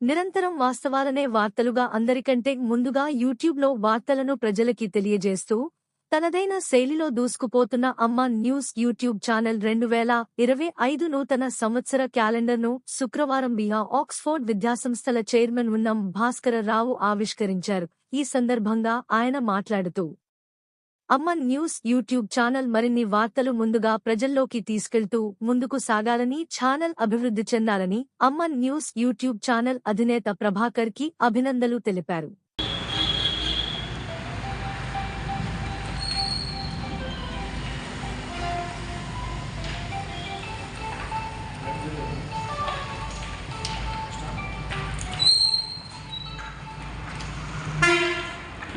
నిరంతరం వాస్తవాలనే వార్తలుగా అందరికంటే ముందుగా యూట్యూబ్లో వార్తలను ప్రజలకి తెలియజేస్తూ తనదైన శైలిలో దూసుకుపోతున్న అమ్మ న్యూస్ యూట్యూబ్ ఛానల్ రెండు వేల ఇరవై ఐదు నూతన సంవత్సర క్యాలెండర్ను శుక్రవారం బిహా ఆక్స్ఫోర్డ్ విద్యాసంస్థల చైర్మన్ ఉన్నం భాస్కరరావు ఆవిష్కరించారు. ఈ సందర్భంగా ఆయన మాట్లాడుతూ అమ్మ న్యూస్ యూట్యూబ్ ఛానల్ మరిన్ని వార్తలు ముందుగా ప్రజల్లోకి తీసుకెళ్తూ ముందుకు సాగాలని ఛానల్ అభివృద్ధి చెందాలని అమ్మ న్యూస్ యూట్యూబ్ ఛానల్ అధినేత ప్రభాకర్కి అభినందనలు తెలిపారు.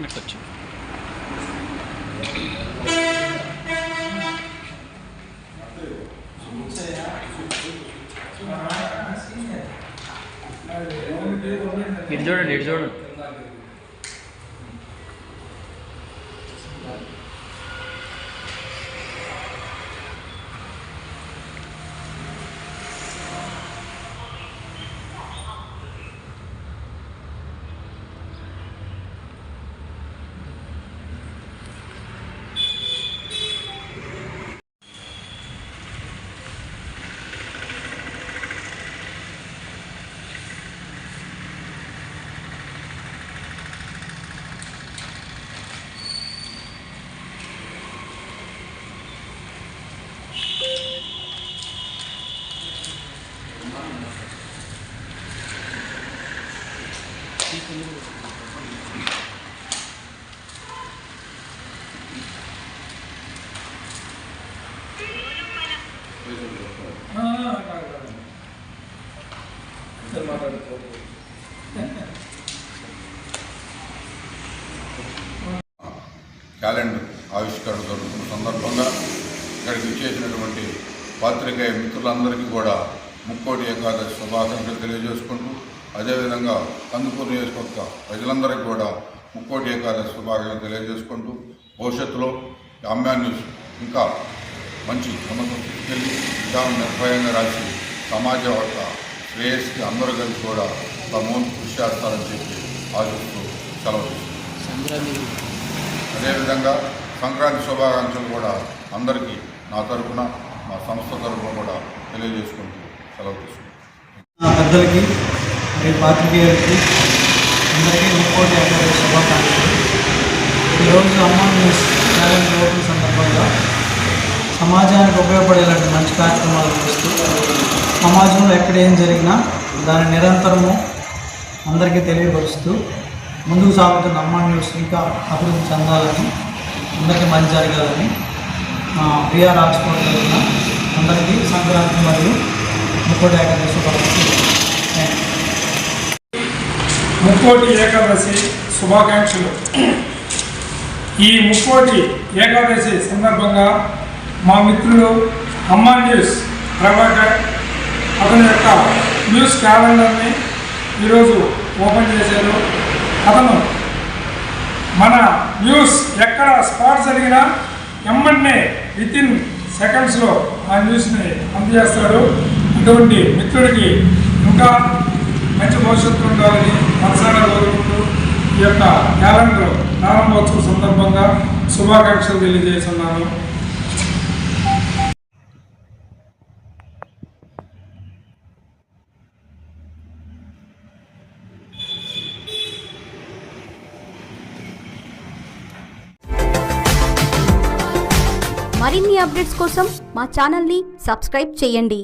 నెక్స్ట్ ఇటు చూడండి ఇటు చూడండి క్యాలెండర్ ఆవిష్కరణ జరుగుతున్న సందర్భంగా ఇక్కడికి విచ్చేసినటువంటి పాత్రికేయ మిత్రులందరికీ కూడా ముక్కోటి ఏకాదశి శుభాకాంక్షలు తెలియజేసుకుంటూ అదేవిధంగా కందుకూరు నియోజకవర్గ ప్రజలందరికీ కూడా ముక్కోటి ఏకాదశి శుభాకాంక్షలు తెలియజేసుకుంటూ భవిష్యత్తులో అమ్మా న్యూస్ ఇంకా మంచి సమస్య స్థితికెళ్ళి విధానం నిర్భయంగా రాసి సమాజ యొక్క శ్రేయస్కి అందరూ కలిసి కూడా తమ కృషి చేస్తారని చెప్పి ఆశిస్తూ సెలవు అదేవిధంగా సంక్రాంతి శుభాకాంక్షలు కూడా అందరికీ నా తరపున మా సంస్థ తరపున కూడా తెలియజేసుకుంటూ సెలవు తీసుకుంటాం పెద్దలకి మరియు పాత్రికేయులకి అందరికీ ముక్కోటి ఏకాదశి శుభాకాంక్షలు. ఈరోజు అమ్మ న్యూస్ ఛానల్ ఓపెన్ సందర్భంగా సమాజానికి ఉపయోగపడేలాంటి మంచి కార్యక్రమాలు చేస్తూ సమాజంలో ఎక్కడ ఏం జరిగినా దాని నిరంతరము అందరికీ తెలియపరుస్తూ ముందుకు సాగుతున్న అమ్మ న్యూస్ ఇంకా అభివృద్ధి చెందాలని అందరికీ మంచి జరగాలని బీఆర్ రాజ్కోట్ అందరికీ సంక్రాంతి మరియు ముప్పటి ఏకాదశి శుభాకాంక్షలు. ముక్కోటి ఏకాదశి శుభాకాంక్షలు. ఈ ముక్కోటి ఏకాదశి సందర్భంగా మా మిత్రులు అమ్మా న్యూస్ ప్రభాకర్ అతని యొక్క న్యూస్ క్యాలెండర్ని ఈరోజు ఓపెన్ చేశారు. అతను మన న్యూస్ ఎక్కడ స్పాట్ జరిగినా ఎమ్మెన్నే విత్ ఇన్ సెకండ్స్లో ఆ న్యూస్ని అందజేస్తాడు. అటువంటి మిత్రుడికి ఇంకా మంచి భవిష్యత్తు ఉండాలని మనసారా కోరుకుంటూ ఈ యొక్క క్యాలెండర్ ప్రారంభోత్సవం సందర్భంగా శుభాకాంక్షలు తెలియజేస్తున్నాను. మరిన్ని అప్డేట్స్ కోసం మా ఛానల్ని సబ్స్క్రైబ్ చేయండి.